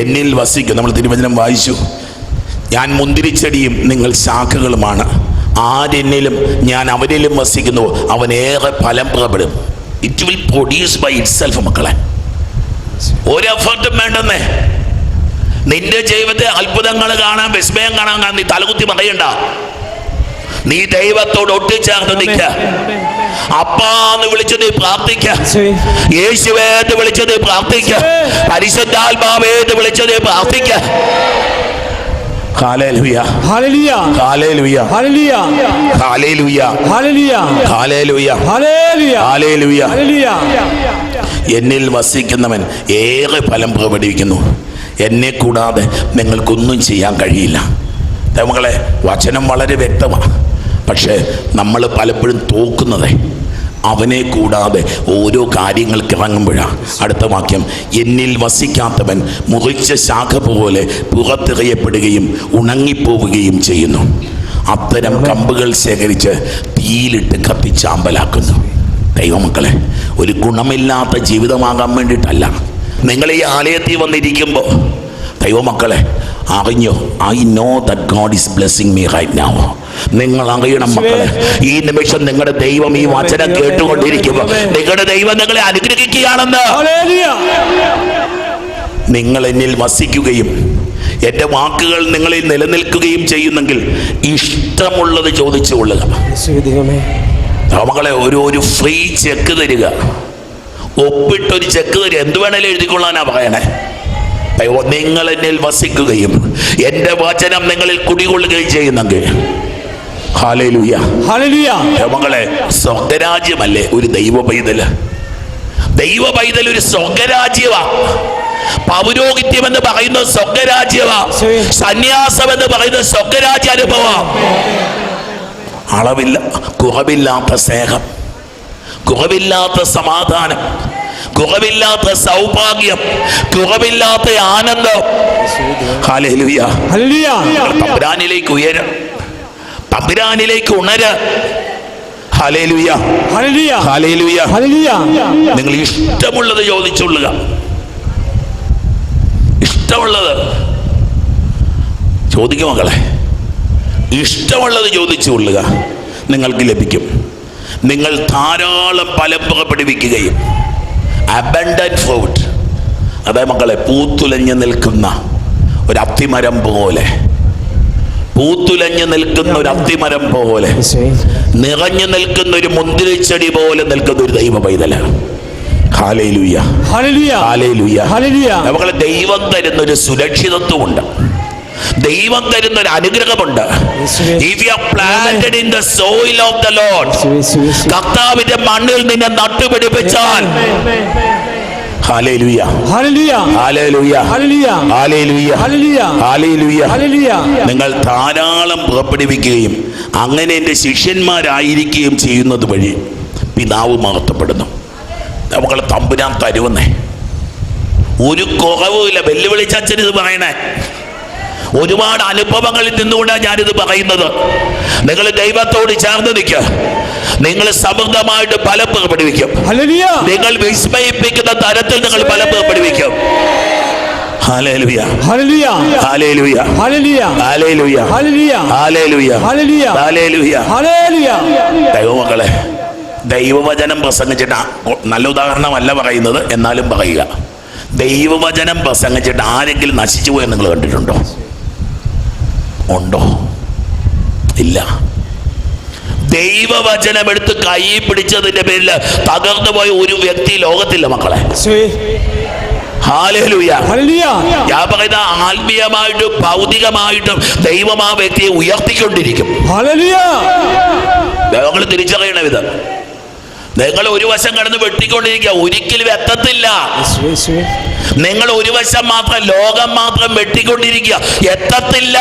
എന്നിൽ വസിക്കും. നമ്മൾ തിരുവചനം വായിച്ചു. ഞാൻ മുന്തിരിച്ചെടിയും നിങ്ങൾ ശാഖകളുമാണ്. ആരെന്നിലും ഞാൻ അവരിലും വസിക്കുന്നു. അവൻ ഏറെ ഫലം പുറപ്പെടും. It will produce by itself മക്കളെ. ഒരു എഫർട്ടും വേണ്ടെന്നേ. നിന്റെ ജീവിതത്തെ അത്ഭുതങ്ങൾ കാണാൻ വിസ്മയം കാണാൻ നീ തലകുത്തി പറയണ്ട നീ ദൈവത്തോട് ഒട്ടിച്ചേർന്ന് നിൽക്ക. അപ്പാന്ന് വിളിച്ച് നീ പ്രാർത്ഥിക്ക യേശുവേ എന്ന് വിളിച്ച് നീ പ്രാർത്ഥിക്ക പരിശുദ്ധാത്മാവേ എന്ന് വിളിച്ച് നീ പ്രാർത്ഥിക്ക. എന്നിൽ വസിക്കുന്നവൻ ഏറെ ഫലം പ്രകടിപ്പിക്കുന്നു എന്നെ കൂടാതെ നിങ്ങൾക്കൊന്നും ചെയ്യാൻ കഴിയില്ല മകളെ വചനം വളരെ വ്യക്തമാണ് പക്ഷേ നമ്മൾ പലപ്പോഴും തോക്കുന്നത് അവനെ കൂടാതെ ഓരോ കാര്യങ്ങൾക്ക് ഇറങ്ങുമ്പോഴാണ് അടുത്ത വാക്യം എന്നിൽ വസിക്കാത്തവൻ മുറിച്ച ശാഖ പോലെ പുറത്തെറിയപ്പെടുകയും ഉണങ്ങിപ്പോവുകയും ചെയ്യുന്നു. അത്തരം കമ്പുകൾ ശേഖരിച്ച് തീയിലിട്ട് കത്തിച്ചാമ്പലാക്കുന്നു ദൈവമക്കളെ ഒരു ഗുണമില്ലാത്ത ജീവിതമാകാൻ വേണ്ടിയിട്ടല്ല. നിങ്ങൾ ഈ ആലയത്തിൽ വന്നിരിക്കുമ്പോൾ ദൈവമക്കളെ അറിഞ്ഞോ I know that God is blessing me right now നിങ്ങൾ അറിയണം മക്കളെ ഈ നിമിഷം നിങ്ങളുടെ ദൈവം ഈ വചനം കേട്ടുകൊണ്ടിരിക്കുമ്പോൾ നിങ്ങളുടെ ദൈവം നിങ്ങളെ അനുഗ്രഹിക്കുകയാണെന്ന്. നിങ്ങൾ എന്നിൽ വസിക്കുകയും എന്റെ വാക്കുകൾ നിങ്ങളിൽ നിലനിൽക്കുകയും ചെയ്യുന്നെങ്കിൽ ഇഷ്ടമുള്ളത് ചോദിച്ചു കൊള്ളുക. മകളെ ഒരു ഒരു ഫ്രീ ചെക്ക് തരിക. ഒപ്പിട്ടൊരു ചെക്ക് തരിക. എന്ത് വേണേലും എഴുതിക്കൊള്ളാനാ പറയണേ. നിങ്ങൾ എന്നിൽ വസിക്കുകയും എന്റെ വചനം നിങ്ങളിൽ കുടികൊള്ളുകയും ചെയ്യുന്നെങ്കിൽ. മകളെ സ്വർഗരാജ്യമല്ലേ ഒരു ദൈവ പൈതൽ ദൈവ പൈതൽ ഒരു സ്വർഗരാജ്യമാ. പൗരോഹിത്യം എന്ന് പറയുന്ന സ്വർഗരാജ്യമാ. സന്യാസം എന്ന് പറയുന്ന സ്വർഗരാജ്യ അനുഭവം അളവില്ല കുറവില്ലാത്ത സ്നേഹം. കുറവില്ലാത്ത സമാധാനം. കുറവില്ലാത്ത സൗഭാഗ്യം കുറവില്ലാത്ത ആനന്ദം. തമ്പുരാനിലേക്ക് ഉയര തമ്പുരാനിലേക്ക് ഉണര. നിങ്ങൾ ഇഷ്ടമുള്ളത് ചോദിച്ചുള്ളുക ഇഷ്ടമുള്ളത്. ചോദിക്കും മക്കളെ. ഇഷ്ടമുള്ളത് ചോദിച്ചുകൊള്ളുക. നിങ്ങൾക്ക് ലഭിക്കും. നിങ്ങൾ ധാരാളം ഫലം പുറപ്പെടുവിക്കുകയും അബൻഡൻ ഫ്രൂട്ട് അതേ മക്കളെ പൂത്തുലഞ്ഞ് നിൽക്കുന്ന ഒരു അത്തിമരം പോലെ. പൂത്തുലഞ്ഞ് നിൽക്കുന്ന ഒരു അത്തിമരം പോലെ. നിറഞ്ഞു നിൽക്കുന്ന ഒരു മുന്തിരിച്ചെടി പോലെ നിൽക്കുന്ന ഒരു ദൈവ പൈതലാണ് ദൈവം തരുന്ന ഒരു സുരക്ഷിതത്വമുണ്ട്. ദൈവം തരുന്ന ഒരു അനുഗ്രഹമുണ്ട് of the Lord യേശുവേ, യേശുവേ, യേശുവേ. കർത്താവിന്റെ മണ്ണിൽ നിന്നെ നട്ടുപിടിപ്പിച്ചാൽ. നിങ്ങൾ ധാരാളം പുറപ്പെടുവിക്കുകയും അങ്ങനെ എന്റെ ശിഷ്യന്മാരായിരിക്കുകയും ചെയ്യുന്നത് വഴി പിതാവ് മഹത്വപ്പെടുന്നു നമുക്ക് തമ്പുരാൻ തരുവന്നേ ഒരു കുറവുമില്ല. വെല്ലുവിളിച്ചു ഇത് പറയണേ. ഒരുപാട് അനുഭവങ്ങളിൽ നിന്നുകൊണ്ടാണ് ഞാനിത് പറയുന്നത് നിങ്ങൾ ദൈവത്തോട് ചേർന്ന് നിൽക്കുക നിങ്ങൾ സമൃദ്ധമായിട്ട് ഫലം പുറപ്പെടുവിക്കും. നിങ്ങൾ വിസ്മയിപ്പിക്കുന്ന തരത്തിൽ നിങ്ങൾ ഫലം പുറപ്പെടുവിക്കും. ദൈവമക്കളെ ദൈവവചനം പ്രസംഗിച്ചിട്ട് നല്ല ഉദാഹരണമല്ല പറയുന്നത് എന്നാലും പറയുക ദൈവവചനം പ്രസംഗിച്ചിട്ട് ആരെങ്കിലും നശിച്ചു പോയെന്ന് നിങ്ങൾ കണ്ടിട്ടുണ്ടോ ഉണ്ടോ? ഇല്ല. ദൈവവചനം എടുത്ത് കൈ പിടിച്ചതിന്റെ പേരിൽ തകർന്നു പോയ ഒരു വ്യക്തി ലോകത്തില്ല മക്കളെ. ഞാൻ പറയുന്ന ആത്മീയമായിട്ടും ഭൗതികമായിട്ടും ദൈവം ആ വ്യക്തിയെ ഉയർത്തിക്കൊണ്ടിരിക്കും. ദൈവങ്ങൾ തിരിച്ചറിയണം ഇത് നിങ്ങൾ ഒരു വശം കടന്ന് വെട്ടിക്കൊണ്ടിരിക്കുക. ഒരിക്കലും എത്തത്തില്ല നിങ്ങൾ ഒരു വശം മാത്രം ലോകം മാത്രം വെട്ടിക്കൊണ്ടിരിക്കുക. എത്തത്തില്ല.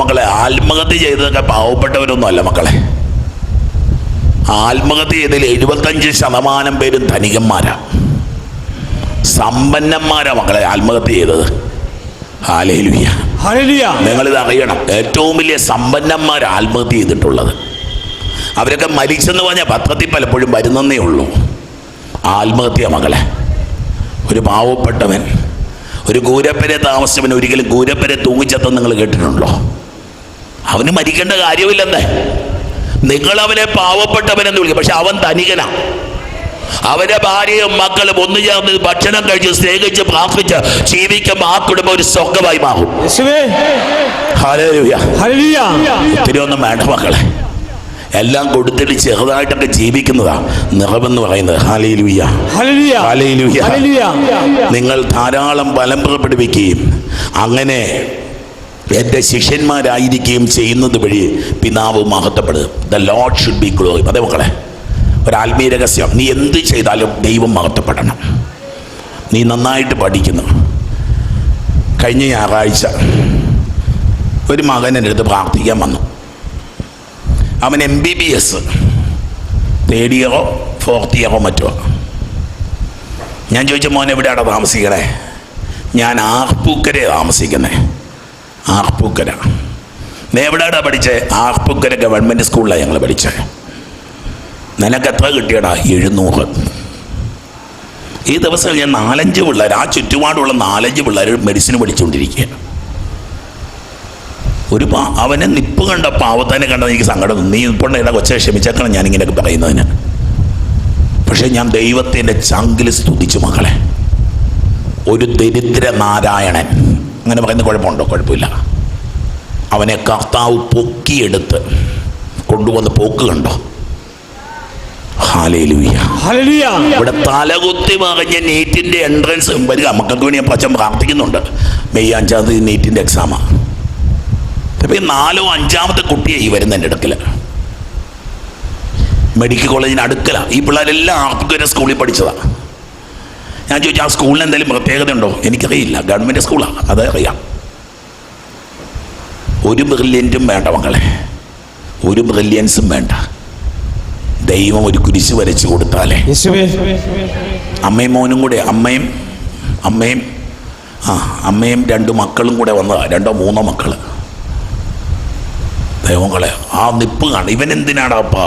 മക്കളെ ആത്മഹത്യ ചെയ്തതൊക്കെ പാവപ്പെട്ടവരൊന്നും അല്ല മക്കളെ. ആത്മഹത്യ ചെയ്തതിൽ എഴുപത്തഞ്ച് ശതമാനം പേരും ധനികന്മാരാ. സമ്പന്നന്മാരാ മക്കളെ ആത്മഹത്യ ചെയ്തത്. ഹാലേലുയ. ഇത് അറിയണം. ഏറ്റവും വലിയ സമ്പന്നന്മാർ ആത്മഹത്യ ചെയ്തിട്ടുള്ളത്. അവരൊക്കെ മരിച്ചെന്ന് പറഞ്ഞാൽ പത്രത്തിൽ പലപ്പോഴും വരുന്നേ ഉള്ളൂ. ആത്മഹത്യ മകളെ. ഒരു പാവപ്പെട്ടവൻ ഒരു കൂരപ്പരെ താമസിച്ചവൻ ഒരിക്കലും കൂരപ്പരെ തൂങ്ങിച്ചെന്ന് നിങ്ങൾ കേട്ടിട്ടുണ്ടോ? അവന് മരിക്കേണ്ട കാര്യമില്ലെന്നേ. നിങ്ങൾ അവനെ പാവപ്പെട്ടവനെന്ന് വിളിക്കും. പക്ഷെ അവൻ ധനികനാ. അവന്റെ ഭാര്യയും മക്കളും ഒന്നു ചേർന്ന് ഭക്ഷണം കഴിച്ച് സ്നേഹിച്ച് പ്രാർത്ഥിച്ച് ജീവിക്കുമ്പോൾ ആ കുടുംബം ഒരു സ്വർഗമായി മാറും. ഒത്തിരി ഒന്നും വേണ്ട മക്കളെ. എല്ലാം കൊടുത്തിട്ട് ചെറുതായിട്ടൊക്കെ ജീവിക്കുന്നതാ. നിറവെന്ന് പറയുന്നത്. നിങ്ങൾ ധാരാളം ബലം പുറപ്പെടുവിക്കുകയും അങ്ങനെ എന്റെ ശിഷ്യന്മാരായിരിക്കുകയും ചെയ്യുന്നത് വഴി പിതാവ് മഹത്വപ്പെടുക the Lord should be glory അതെ മക്കളെ. ഒരു രഹസ്യം. നീ എന്ത് ചെയ്താലും ദൈവം മഹത്വപ്പെടണം. നീ നന്നായിട്ട് പഠിക്കുന്നു. കഴിഞ്ഞ ഞായറാഴ്ച ഒരു മകൻ എന്റെ അടുത്ത് പ്രാർത്ഥിക്കാൻ വന്നു. അവൻ M B B S third ഇയറോ fourth ഇയറോ മറ്റോ. ഞാൻ ചോദിച്ച മോൻ എവിടെയാണ് താമസിക്കണേ? ഞാൻ ആർപ്പൂക്കരെ താമസിക്കുന്നത് ആർപ്പൂക്കര. നീ എവിടെയാണ് പഠിച്ചത് ആർപ്പൂക്കര ഗവൺമെന്റ് സ്കൂളിലാണ് ഞങ്ങൾ പഠിച്ചത് നിനക്ക് എത്ര കിട്ടിയടാ? എഴുന്നൂറ്. ഈ ദിവസം ഞാൻ നാലഞ്ച് പിള്ളേർ ആ ചുറ്റുപാടുള്ള നാലഞ്ച് പിള്ളേർ മെഡിസിൻ പഠിച്ചുകൊണ്ടിരിക്കുക ഒരു പാ അവനെ നിപ്പ് കണ്ട പാവത്തനെ കണ്ട എനിക്ക് സങ്കടം. നീ ഇപ്പോൾ എടാ കൊച്ചെ ക്ഷമിച്ചേക്കണം ഞാൻ ഇങ്ങനെയൊക്കെ പറയുന്നതിന്. പക്ഷെ ഞാൻ ദൈവത്തിന്റെ ചങ്കിൽ സ്തുതിച്ചു മകളെ ഒരു ദരിദ്ര നാരായണൻ അങ്ങനെ പറയുന്ന കുഴപ്പമുണ്ടോ? കുഴപ്പമില്ല. അവനെ കർത്താവ് പൊക്കിയെടുത്ത് കൊണ്ടുവന്ന് പോക്ക് കണ്ടോ? ഇവിടെ തലകുത്തി മറിഞ്ഞ നീറ്റിന്റെ എൻട്രൻസ് വരിക മക്കൾക്ക് വേണ്ടി ഞാൻ പച്ചൻ പ്രാർത്ഥിക്കുന്നുണ്ട്. മെയ് അഞ്ചാം തീയതി നീറ്റിന്റെ എക്സാമാണ് ഇപ്പം ഈ നാലോ അഞ്ചാമത്തെ കുട്ടിയായി വരുന്ന എന്റെ ഇടക്കിൽ മെഡിക്കൽ കോളേജിന് അടുക്കല. ഈ പിള്ളേരെല്ലാം ആർക്കും സ്കൂളിൽ പഠിച്ചതാണ് ഞാൻ ചോദിച്ചു ആ സ്കൂളിന് എന്തെങ്കിലും പ്രത്യേകത ഉണ്ടോ? എനിക്കറിയില്ല. ഗവൺമെന്റ് സ്കൂളാണ് അതറിയാം ഒരു ബ്രില്യന്റും വേണ്ട മക്കളെ. ഒരു ബ്രില്യൻസും വേണ്ട. ദൈവം ഒരു കുരിശ് വരച്ചു കൊടുത്താലേ? അമ്മയും മോനും കൂടെ അമ്മയും അമ്മയും ആ അമ്മയും രണ്ട് മക്കളും കൂടെ വന്നതാ രണ്ടോ മൂന്നോ മക്കൾ ദൈവങ്ങളെ ആ നിപ്പ് കാണും ഇവൻ എന്തിനാടാ അപ്പാ?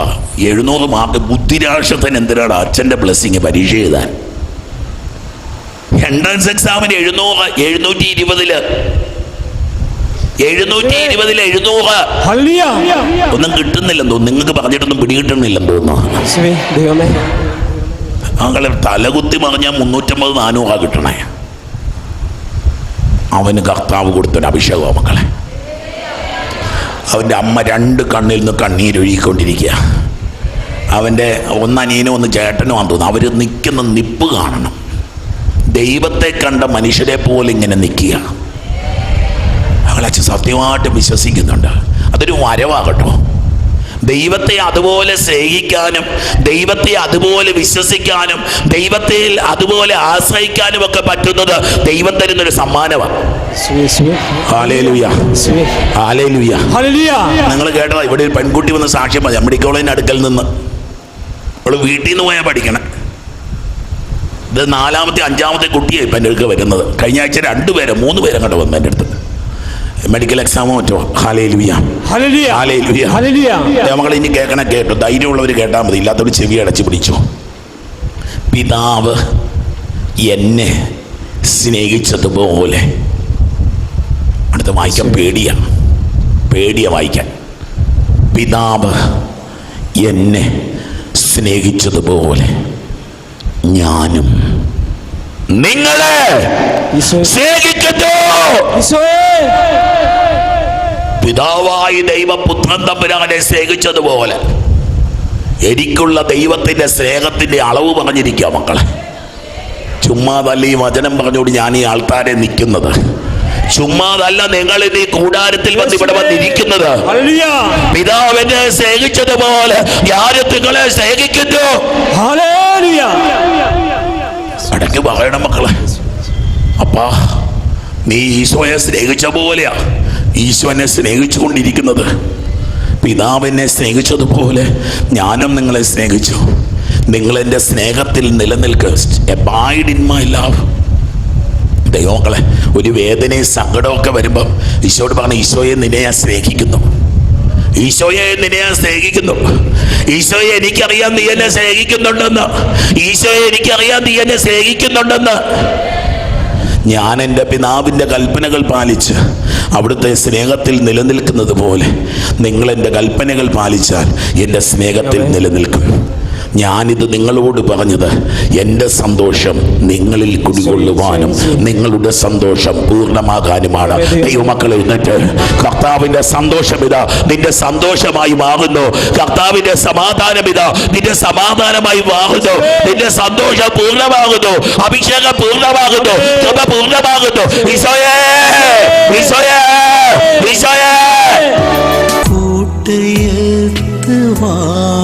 എഴുന്നൂറ് മാർക്ക് ബുദ്ധിരാക്ഷത്തിന് എന്തിനാടാ അച്ഛന്റെ ബ്ലെസ്സിങ് പരീക്ഷ എഴുതാൻ? എൻട്രൻസ് എക്സാമിന് എഴുന്നൂറ് എഴുന്നൂറ്റി ഇരുപതിൽ എഴുന്നൂറ്റി ഇരുപതിൽ എഴുന്നൂറ് ഒന്നും കിട്ടുന്നില്ലെന്ന് തോന്നുന്നു. നിങ്ങൾക്ക് പറഞ്ഞിട്ടൊന്നും പിടികിട്ടുന്നില്ലെന്ന് തോന്നുന്നു. അങ്ങനെ തലകുത്തി മറിഞ്ഞാൽ മുന്നൂറ്റമ്പത് നാനൂറ കിട്ടണേ. അവന് കർത്താവ് കൊടുത്തൊരു അഭിഷേകമാണ് മക്കളെ. അവന്റെ അമ്മ രണ്ട് കണ്ണിൽ നിന്ന് കണ്ണീരൊഴുകിക്കൊണ്ടിരിക്കുക അവന്റെ ഒന്നനീനും ഒന്ന് ചേട്ടനും ആണെന്ന് തോന്നുന്നു. അവർ നിൽക്കുന്ന നിപ്പ് കാണണം. ദൈവത്തെ കണ്ട മനുഷ്യരെ പോലെ ഇങ്ങനെ നിൽക്കുക. അവളച്ഛൻ സത്യമായിട്ട് വിശ്വസിക്കുന്നുണ്ട്. അതൊരു വരവാകട്ടോ. ദൈവത്തെ അതുപോലെ സ്നേഹിക്കാനും ദൈവത്തെ അതുപോലെ വിശ്വസിക്കാനും ദൈവത്തെ അതുപോലെ ആശ്രയിക്കാനും ഒക്കെ പറ്റുന്നത് ദൈവം തരുന്നൊരു സമ്മാനമാണ് നിങ്ങൾ കേട്ടതാ ഇവിടെ ഒരു പെൺകുട്ടി വന്ന് സാക്ഷ്യം മതി മെഡിക്കൽ കോളേജിന് അടുക്കൽ നിന്ന്. അവൾ വീട്ടിൽ നിന്ന് പോയാൽ പഠിക്കണം. ഇത് നാലാമത്തെ അഞ്ചാമത്തെ കുട്ടിയായി ഇപ്പം എന്റെ അടുക്ക വരുന്നത്. കഴിഞ്ഞ ആഴ്ച രണ്ടുപേരെ മൂന്ന് പേരെ അങ്ങോട്ട് വന്നു എന്റെ അടുത്ത്. മെഡിക്കൽ എക്സാമോ മറ്റോ? നമ്മൾ ഇനി കേൾക്കണ കേട്ടു. ധൈര്യമുള്ളവർ കേട്ടാൽ മതി. ഇല്ലാത്തവർ ചെവി അടച്ച് പിടിച്ചു. പിതാവ് എന്നെ സ്നേഹിച്ചതുപോലെ. അടുത്ത വായിക്കാൻ പേടിയാ പേടിയ വായിക്കാൻ. പിതാവ് എന്നെ സ്നേഹിച്ചതുപോലെ ഞാനും നിങ്ങളെ പിതാവായി ദൈവപുത്രൻ തമ്പുരാനെ സ്നേഹിച്ചതുപോലെ എനിക്കുള്ള ദൈവത്തിന്റെ സ്നേഹത്തിന്റെ അളവ് പറഞ്ഞിരിക്കുക മക്കളെ. ചുമ്മാതല്ല ഈ വചനം പറഞ്ഞുകൊണ്ട് ഞാൻ ഈ ആൾക്കാരെ നിൽക്കുന്നത്. ചുമ്മാതല്ല നിങ്ങൾ ഇത് ഈ കൂടാരത്തിൽ വന്ന് ഇവിടെ വന്നിരിക്കുന്നത്. പിതാവിനെ സ്നേഹിച്ചതുപോലെ ഞാൻ നിങ്ങളെ സ്നേഹിക്കുന്നു. അടങ്ങി പറയണം മക്കളെ. അപ്പാ നീ ഈശോയെ സ്നേഹിച്ച പോലെയാ. ഈശോനെ സ്നേഹിച്ചു കൊണ്ടിരിക്കുന്നത് പിതാവിനെ സ്നേഹിച്ചതുപോലെ ഞാനും നിങ്ങളെ സ്നേഹിച്ചു. നിങ്ങളെന്റെ സ്നേഹത്തിൽ നിലനിൽക്കുക എബൈഡ് ഇൻ മൈ ഒരു വേദനയും സങ്കടമൊക്കെ വരുമ്പം ഈശോട് പറഞ്ഞ ഈശോയെ നിന്നെ ഞാൻ സ്നേഹിക്കുന്നു. ഈശോയെ നിന്നെ ഞാൻ സ്നേഹിക്കുന്നു. ഈശോയെ എനിക്കറിയാം നീ എന്നെ സ്നേഹിക്കുന്നുണ്ടെന്ന്. ഈശോയെ എനിക്കറിയാം നീ എന്നെ സ്നേഹിക്കുന്നുണ്ടെന്ന്. ഞാൻ എന്റെ പിതാവിന്റെ കൽപ്പനകൾ പാലിച്ച് അവിടുത്തെ സ്നേഹത്തിൽ നിലനിൽക്കുന്നത് പോലെ നിങ്ങൾ എന്റെ കൽപ്പനകൾ പാലിച്ചാൽ എന്റെ സ്നേഹത്തിൽ നിലനിൽക്കും. ഞാനിത് നിങ്ങളോട് പറഞ്ഞത്. എന്റെ സന്തോഷം നിങ്ങളിൽ കുടികൊള്ളുവാനും നിങ്ങളുടെ സന്തോഷം പൂർണമാകാനുമാണ്. ദൈവമക്കൾ എഴുന്നേറ്റ് കർത്താവിന്റെ സന്തോഷം ഇതാ. നിന്റെ സന്തോഷമായി മാറുന്നു. കർത്താവിന്റെ സമാധാനം ഇതാ. നിന്റെ സമാധാനമായി മാറുന്നു. നിന്റെ സന്തോഷം പൂർണമാകുന്നു. അഭിഷേകം പൂർണമാകുന്നു. കൃപ പൂർണമാകുന്നു. ഈശോയേ ഈശോയേ ഈശോയേ. കൂട്ടയത്ത് വാഴുന്ന